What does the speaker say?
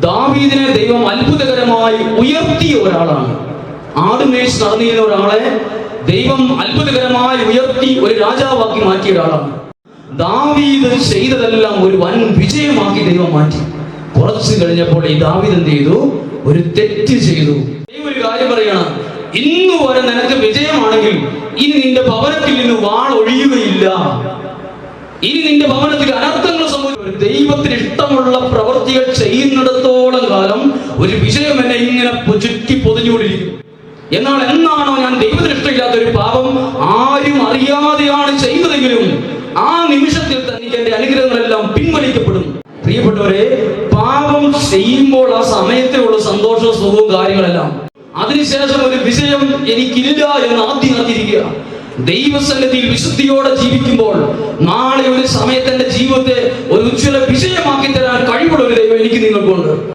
ദാവീദിനെ ദൈവം അത്ഭുതകരമായി ഉയർത്തിയ ഒരാളാണ്. ആടുമേശ് നടന്നിരുന്ന ഒരാളെ ദൈവം അത്ഭുതകരമായി ഉയർത്തി ഒരു രാജാവാക്കി മാറ്റിയ ഒരാളാണ്. ദാവീദ് ചെയ്തതെല്ലാം ഒരു വൻ വിജയമാക്കി ദൈവം മാറ്റി. കുറച്ച് കഴിഞ്ഞപ്പോൾ ഈ ദാവീദ് എന്ത് ചെയ്തു? ഒരു തെറ്റ് ചെയ്തു. ദൈവം ഒരു കാര്യം പറയണം ഇന്ന് വരെ നിനക്ക് വിജയമാണെങ്കിൽ ഇനി നിന്റെ ഭവനത്തിൽ നിന്ന് വാൾ ഒഴിയുകയില്ല. ഇനി നിന്റെ ഭവനത്തിൽ ദൈവത്തിന് ഇഷ്ടമുള്ള പ്രവൃത്തികൾ ചെയ്യുന്നിടത്തോളം കാലം ഒരു വിജയം എന്നെ ഇങ്ങനെ ചുറ്റി പൊതിഞ്ഞുകൊണ്ടിരിക്കും എന്നാൽ എന്നാണോ ഞാൻ ദൈവത്തിന് ഇഷ്ടമില്ലാത്ത ഒരു പാപം? ആരും അറിയാതെയാണ് ചെയ്തതെങ്കിലും ആ നിമിഷത്തിൽ തന്നെ എന്റെ അനുഗ്രഹങ്ങളെല്ലാം പിൻവലിക്കപ്പെടും പ്രിയപ്പെട്ടവരെ പാപം ചെയ്യുമ്പോൾ ആ സമയത്തിലുള്ള സന്തോഷവും സുഖവും കാര്യങ്ങളെല്ലാം. അതിനുശേഷം ഒരു വിഷയം എനിക്കില്ല എന്ന് ആദ്യം അറിഞ്ഞിരിക്കുക. ദൈവസന്നിധിയിൽ വിശുദ്ധിയോടെ ജീവിക്കുമ്പോൾ നാളെ ഒരു സമയത്ത് എന്റെ